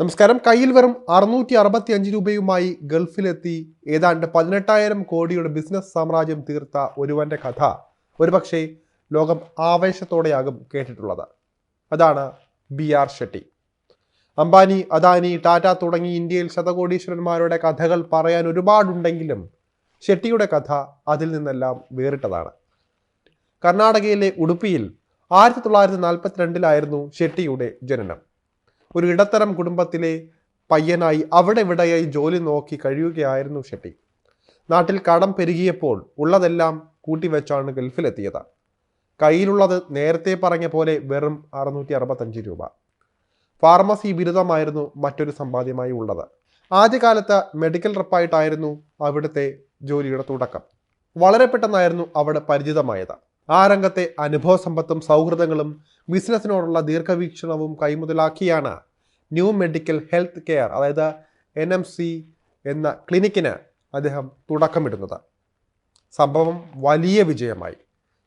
നമസ്കാരം. കയ്യിൽ വെറും അറുന്നൂറ്റി അറുപത്തി അഞ്ച് രൂപയുമായി ഗൾഫിലെത്തി ഏതാണ്ട് പതിനെട്ടായിരം കോടിയുടെ ബിസിനസ് സാമ്രാജ്യം തീർത്ത ഒരുവന്റെ കഥ ഒരുപക്ഷെ ലോകം ആവേശത്തോടെയാകും കേട്ടിട്ടുള്ളത്. അതാണ് ബി ആർ ഷെട്ടി. അംബാനി അദാനി ടാറ്റ തുടങ്ങി ഇന്ത്യയിൽ ശതകോടീശ്വരന്മാരുടെ കഥകൾ പറയാൻ ഒരുപാടുണ്ടെങ്കിലും ഷെട്ടിയുടെ കഥ അതിൽ നിന്നെല്ലാം വേറിട്ടതാണ്. കർണാടകയിലെ ഉടുപ്പിയിൽ ആയിരത്തി തൊള്ളായിരത്തി നാൽപ്പത്തിരണ്ടിലായിരുന്നു ഷെട്ടിയുടെ ജനനം. ഒരു ഇടത്തരം കുടുംബത്തിലെ പയ്യനായി അവിടെ ഇവിടെയായി ജോലി നോക്കി കഴിയുകയായിരുന്നു ഷെട്ടി. നാട്ടിൽ കടം പെരുകിയപ്പോൾ ഉള്ളതെല്ലാം കൂട്ടിവെച്ചാണ് ഗൾഫിലെത്തിയത്. കയ്യിലുള്ളത് നേരത്തെ പറഞ്ഞ പോലെ വെറും അറുന്നൂറ്റി അറുപത്തഞ്ച് രൂപ. ഫാർമസി ബിരുദമായിരുന്നു മറ്റൊരു സമ്പാദ്യമായി ഉള്ളത്. ആദ്യകാലത്ത് മെഡിക്കൽ റെപ്പായിട്ടായിരുന്നു അവിടുത്തെ ജോലിയുടെ തുടക്കം. വളരെ പെട്ടെന്നായിരുന്നു അവിടെ പരിചിതമായത്. ആ രംഗത്തെ അനുഭവ സമ്പത്തും സൗഹൃദങ്ങളും ബിസിനസ്സിനോടുള്ള ദീർഘവീക്ഷണവും കൈമുതലാക്കിയാണ് ന്യൂ മെഡിക്കൽ ഹെൽത്ത് കെയർ അതായത് എൻ എം സി എന്ന ക്ലിനിക്കിന് അദ്ദേഹം തുടക്കമിടുന്നത്. സംഭവം വലിയ വിജയമായി.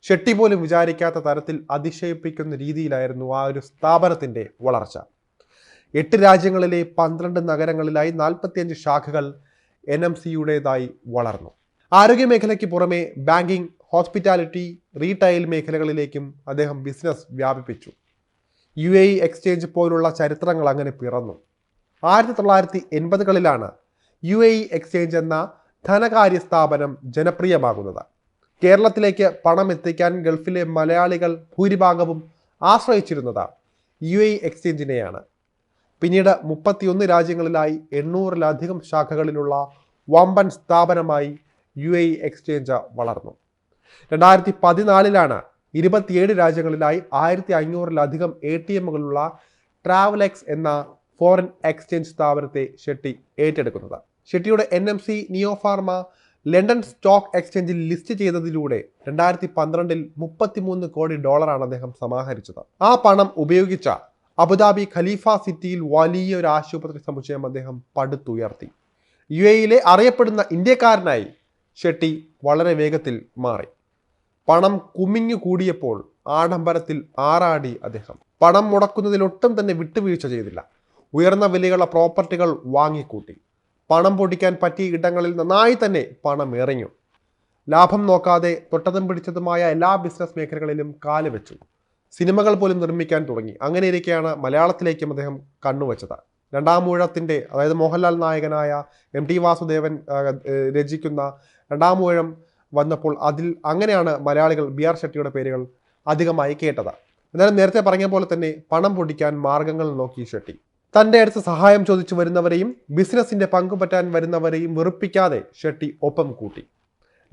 ഷെട്ടി പോലും വിചാരിക്കാത്ത തരത്തിൽ അതിശയിപ്പിക്കുന്ന രീതിയിലായിരുന്നു ആ ഒരു സ്ഥാപനത്തിന്റെ വളർച്ച. എട്ട് രാജ്യങ്ങളിലെ പന്ത്രണ്ട് നഗരങ്ങളിലായി നാൽപ്പത്തിയഞ്ച് ശാഖകൾ എൻ എം സിയുടേതായി വളർന്നു. ആരോഗ്യമേഖലയ്ക്ക് പുറമെ ബാങ്കിംഗ് ഹോസ്പിറ്റാലിറ്റി റീറ്റെയിൽ മേഖലകളിലേക്കും അദ്ദേഹം ബിസിനസ് വ്യാപിപ്പിച്ചു. യു എ എക്സ്ചേഞ്ച് പോലുള്ള ചരിത്രങ്ങൾ അങ്ങനെ പിറന്നു. ആയിരത്തി തൊള്ളായിരത്തി എൺപതുകളിലാണ് യു എ എക്സ്ചേഞ്ച് എന്ന ധനകാര്യ സ്ഥാപനം ജനപ്രിയമാകുന്നത്. കേരളത്തിലേക്ക് പണം എത്തിക്കാൻ ഗൾഫിലെ മലയാളികൾ ഭൂരിഭാഗവും ആശ്രയിച്ചിരുന്നത് യു എ എക്സ്ചേഞ്ചിനെയാണ്. പിന്നീട് മുപ്പത്തിയൊന്ന് രാജ്യങ്ങളിലായി എണ്ണൂറിലധികം ശാഖകളിലുള്ള വമ്പൻ സ്ഥാപനമായി യു എ എക്സ്ചേഞ്ച് വളർന്നു. രണ്ടായിരത്തി പതിനാലിലാണ് ഇരുപത്തിയേഴ് രാജ്യങ്ങളിലായി ആയിരത്തി അഞ്ഞൂറിലധികം എ ടി എമ്മുകളുള്ള ട്രാവലെക്സ് എന്ന ഫോറിൻ എക്സ്ചേഞ്ച് സ്ഥാപനത്തെ ഷെട്ടി ഏറ്റെടുക്കുന്നത്. ഷെട്ടിയുടെ N M C Neopharma London stock എക്സ്ചേഞ്ചിൽ ലിസ്റ്റ് ചെയ്തതിലൂടെ രണ്ടായിരത്തി പന്ത്രണ്ടിൽ മുപ്പത്തിമൂന്ന് കോടി ഡോളറാണ് അദ്ദേഹം സമാഹരിച്ചത്. ആ പണം ഉപയോഗിച്ച അബുദാബി ഖലീഫ സിറ്റിയിൽ വലിയൊരു ആശുപത്രി സമുച്ചയം അദ്ദേഹം പടുത്തുയർത്തി. യു എയിലെ അറിയപ്പെടുന്ന ഇന്ത്യക്കാരനായി ഷെട്ടി വളരെ വേഗത്തിൽ മാറി. പണം കുമിഞ്ഞു കൂടിയപ്പോൾ ആഡംബരത്തിൽ ആറാടി അദ്ദേഹം. പണം മുടക്കുന്നതിൽ ഒട്ടും തന്നെ വിട്ടുവീഴ്ച ചെയ്തില്ല. ഉയർന്ന വിലയുള്ള പ്രോപ്പർട്ടികൾ വാങ്ങിക്കൂട്ടി. പണം പൊടിക്കാൻ പറ്റിയ ഇടങ്ങളിൽ നന്നായി തന്നെ പണം എറിഞ്ഞു. ലാഭം നോക്കാതെ തൊട്ടതും പിടിച്ചതുമായ എല്ലാ ബിസിനസ് മേഖലകളിലും കാൽ വെച്ചു. സിനിമകൾ പോലും നിർമ്മിക്കാൻ തുടങ്ങി. അങ്ങനെ ഇരിക്കെയാണ് മലയാളത്തിലേക്കും അദ്ദേഹം കണ്ണുവച്ചത്. രണ്ടാം അതായത് മോഹൻലാൽ നായകനായ എം ടി വാസുദേവൻ രചിക്കുന്ന രണ്ടാം വന്നപ്പോൾ അതിൽ അങ്ങനെയാണ് മലയാളികൾ ബി ആർ ഷെട്ടിയുടെ പേരുകൾ അധികമായി കേട്ടത്. എന്നാലും നേരത്തെ പറഞ്ഞ പോലെ തന്നെ പണം പൊടിക്കാൻ മാർഗങ്ങൾ നോക്കി ഷെട്ടി. തന്റെ അടുത്ത് സഹായം ചോദിച്ചു വരുന്നവരെയും ബിസിനസിന്റെ പങ്കുപറ്റാൻ വരുന്നവരെയും വെറുപ്പിക്കാതെ ഷെട്ടി ഒപ്പം കൂട്ടി.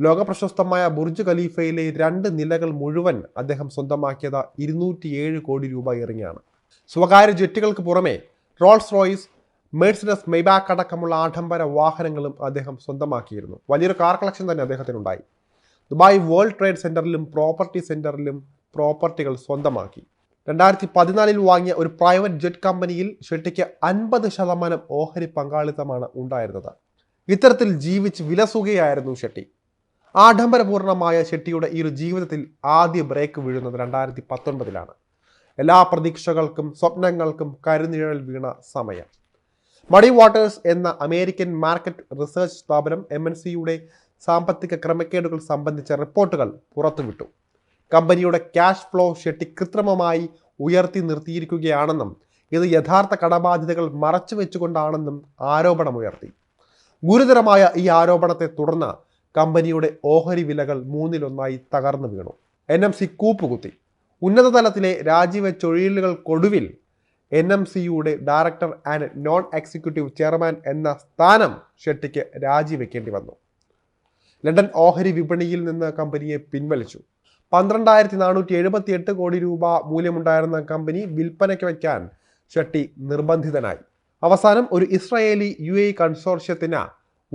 ലോകപ്രശസ്തമായ ബുർജ് ഖലീഫയിലെ രണ്ട് നിലകൾ മുഴുവൻ അദ്ദേഹം സ്വന്തമാക്കിയത് ഇരുന്നൂറ്റിയേഴ് കോടി രൂപ ഇറങ്ങിയാണ്. സ്വകാര്യ ജെറ്റുകൾക്ക് പുറമെ റോൾസ് റോയ്സ് മേഴ്സിഡസ് മെയ്ബാക്ക് അടക്കമുള്ള ആഡംബര വാഹനങ്ങളും അദ്ദേഹം സ്വന്തമാക്കിയിരുന്നു. വലിയൊരു കാർ കളക്ഷൻ തന്നെ അദ്ദേഹത്തിനുണ്ടായി. ദുബായ് വേൾഡ് ട്രേഡ് സെന്ററിലും പ്രോപ്പർട്ടി സെന്ററിലും പ്രോപ്പർട്ടികൾ സ്വന്തമാക്കി. രണ്ടായിരത്തി പതിനാലിൽ വാങ്ങിയ ഒരു പ്രൈവറ്റ് ജെറ്റ് കമ്പനിയിൽ ഷെട്ടിക്ക് അൻപത് ശതമാനം ഓഹരി പങ്കാളിത്തമാണ് ഉണ്ടായിരുന്നത്. ഇത്തരത്തിൽ ജീവിച്ച് വിലസുകയായിരുന്നു ഷെട്ടി. ആഡംബരപൂർണമായ ഷെട്ടിയുടെ ഈ ഒരു ജീവിതത്തിൽ ആദ്യ ബ്രേക്ക് വീഴുന്നത് രണ്ടായിരത്തി പത്തൊൻപതിലാണ് എല്ലാ പ്രതീക്ഷകൾക്കും സ്വപ്നങ്ങൾക്കും കരുനിഴൽ വീണ സമയം. മണി വാട്ടേഴ്സ് എന്ന അമേരിക്കൻ മാർക്കറ്റ് റിസർച്ച് സ്ഥാപനം എം എൻ സിയുടെ സാമ്പത്തിക ക്രമക്കേടുകൾ സംബന്ധിച്ച റിപ്പോർട്ടുകൾ പുറത്തുവിട്ടു. കമ്പനിയുടെ ക്യാഷ് ഫ്ലോ ഷെട്ടി കൃത്രിമമായി ഉയർത്തി നിർത്തിയിരിക്കുകയാണെന്നും ഇത് യഥാർത്ഥ കടബാധ്യതകൾ മറച്ചു വെച്ചുകൊണ്ടാണെന്നും ആരോപണമുയർത്തി ഗുരുതരമായ ഈ ആരോപണത്തെ തുടർന്ന് കമ്പനിയുടെ ഓഹരി വിലകൾ മൂന്നിലൊന്നായി തകർന്നു വീണു. എൻ എം സി കൂപ്പുകുത്തി. ഉന്നതതലത്തിലെ രാജിവെച്ചൊഴിലുകൾക്കൊടുവിൽ എൻ എം സിയുടെ director and non executive chairman എന്ന സ്ഥാനം ഷെട്ടിക്ക് രാജിവെക്കേണ്ടി വന്നു. ലണ്ടൻ ഓഹരി വിപണിയിൽ നിന്ന് കമ്പനിയെ പിൻവലിച്ചു. പന്ത്രണ്ടായിരത്തി നാനൂറ്റി എഴുപത്തി എട്ട് കോടി രൂപ മൂല്യമുണ്ടായിരുന്ന കമ്പനി വിൽപ്പനയ്ക്ക് വയ്ക്കാൻ ഷെട്ടി നിർബന്ധിതനായി. അവസാനം ഒരു ഇസ്രായേലി യു എ കൺസോർഷ്യത്തിന്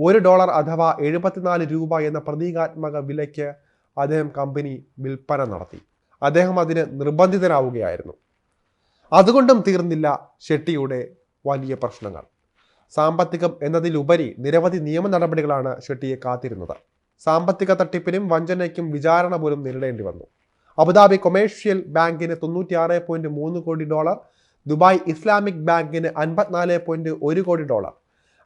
ഒരു ഡോളർ അഥവാ എഴുപത്തിനാല് രൂപ എന്ന പ്രതീകാത്മക വിലയ്ക്ക് അദ്ദേഹം കമ്പനി വിൽപ്പന നടത്തി. അദ്ദേഹം അതിന് നിർബന്ധിതനാവുകയായിരുന്നു. അതുകൊണ്ടും തീർന്നില്ല ഷെട്ടിയുടെ വലിയ പ്രശ്നങ്ങൾ. സാമ്പത്തികം എന്നതിലുപരി നിരവധി നിയമ നടപടികളാണ് ഷെട്ടിയെ കാത്തിരുന്നത്. സാമ്പത്തിക തട്ടിപ്പിനും വഞ്ചനയ്ക്കും വിചാരണ പോലും നേരിടേണ്ടി വന്നു. അബുദാബി കൊമേഴ്ഷ്യൽ ബാങ്കിന് തൊണ്ണൂറ്റിയാറ് പോയിന്റ് മൂന്ന് കോടി ഡോളർ ദുബായ് ഇസ്ലാമിക് ബാങ്കിന് അൻപത്തിനാല് പോയിന്റ് ഒരു കോടി ഡോളർ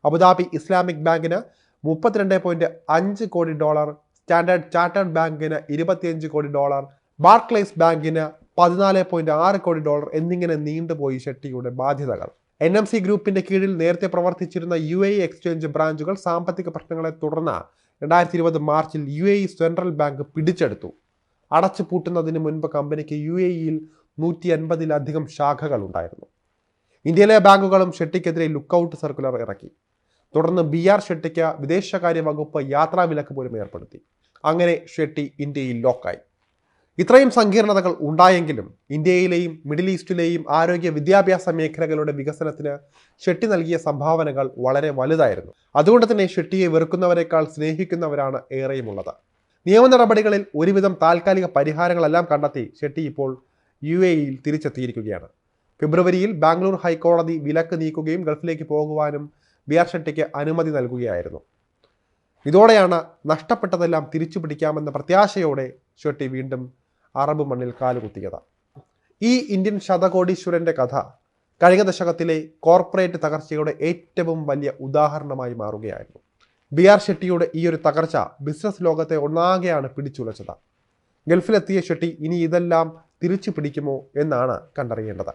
അബുദാബി ഇസ്ലാമിക് ബാങ്കിന് മുപ്പത്തിരണ്ട് പോയിന്റ് അഞ്ച് കോടി ഡോളർ സ്റ്റാൻഡേർഡ് ചാർട്ടേഡ് ബാങ്കിന് ഇരുപത്തിയഞ്ച് കോടി ഡോളർ ബാർക്ലേസ് ബാങ്കിന് പതിനാല് പോയിന്റ് ആറ് കോടി ഡോളർ എന്നിങ്ങനെ നീണ്ടുപോയി ഷെട്ടിയുടെ ബാധ്യതകൾ. എൻ എം സി ഗ്രൂപ്പിന്റെ കീഴിൽ നേരത്തെ പ്രവർത്തിച്ചിരുന്ന യു എ എക്സ്ചേഞ്ച് ബ്രാഞ്ചുകൾ സാമ്പത്തിക പ്രശ്നങ്ങളെ തുടർന്ന് രണ്ടായിരത്തി ഇരുപത് മാർച്ചിൽ U A E central bank പിടിച്ചെടുത്തു. അടച്ചു പൂട്ടുന്നതിന് മുൻപ് കമ്പനിക്ക് യു എ ഇയിൽ നൂറ്റി അൻപതിലധികം ശാഖകൾ ഉണ്ടായിരുന്നു ഇന്ത്യയിലെ ബാങ്കുകളും ഷെട്ടിക്കെതിരെ ലുക്കൌട്ട് സർക്കുലർ ഇറക്കി. തുടർന്ന് ബി ആർ ഷെട്ടിക്ക് വിദേശകാര്യ വകുപ്പ് യാത്രാ വിലക്ക് പോലും ഏർപ്പെടുത്തി. അങ്ങനെ ഷെട്ടി ഇന്ത്യയിൽ ലോക്കായി. ഇത്രയും സങ്കീർണതകൾ ഉണ്ടായെങ്കിലും ഇന്ത്യയിലെയും മിഡിൽ ഈസ്റ്റിലെയും ആരോഗ്യ വിദ്യാഭ്യാസ മേഖലകളുടെ വികസനത്തിന് ഷെട്ടി നൽകിയ സംഭാവനകൾ വളരെ വലുതായിരുന്നു. അതുകൊണ്ട് തന്നെ ഷെട്ടിയെ വെറുക്കുന്നവരെക്കാൾ സ്നേഹിക്കുന്നവരാണ് ഏറെയുമുള്ളത്. നിയമ നടപടികളിൽ ഒരുവിധം താൽക്കാലിക പരിഹാരങ്ങളെല്ലാം കണ്ടെത്തി ഷെട്ടി ഇപ്പോൾ യു എ ഇയിൽ തിരിച്ചെത്തിയിരിക്കുകയാണ്. ഫെബ്രുവരിയിൽ ബാംഗ്ലൂർ ഹൈക്കോടതി വിലക്ക് നീക്കുകയും ഗൾഫിലേക്ക് പോകുവാനും ബി ആർ ഷെട്ടിക്ക് അനുമതി നൽകുകയായിരുന്നു. ഇതോടെയാണ് നഷ്ടപ്പെട്ടതെല്ലാം തിരിച്ചു പിടിക്കാമെന്ന പ്രത്യാശയോടെ ഷെട്ടി വീണ്ടും അറബ് മണ്ണിൽ കാലുകുത്തിയത് ഈ ഇന്ത്യൻ ശതകോടീശ്വരന്റെ കഥ കഴിഞ്ഞ ദശകത്തിലെ കോർപ്പറേറ്റ് തകർച്ചയുടെ ഏറ്റവും വലിയ ഉദാഹരണമായി മാറുകയായിരുന്നു. ബി ആർ ഷെട്ടിയുടെ ഈ ഒരു തകർച്ച ബിസിനസ് ലോകത്തെ ഒന്നാകെയാണ് പിടിച്ചുലച്ചത്. ഗൾഫിലെത്തിയ ഷെട്ടി ഇനി ഇതെല്ലാം തിരിച്ചു പിടിക്കുമോ എന്നാണ് കണ്ടറിയേണ്ടത്.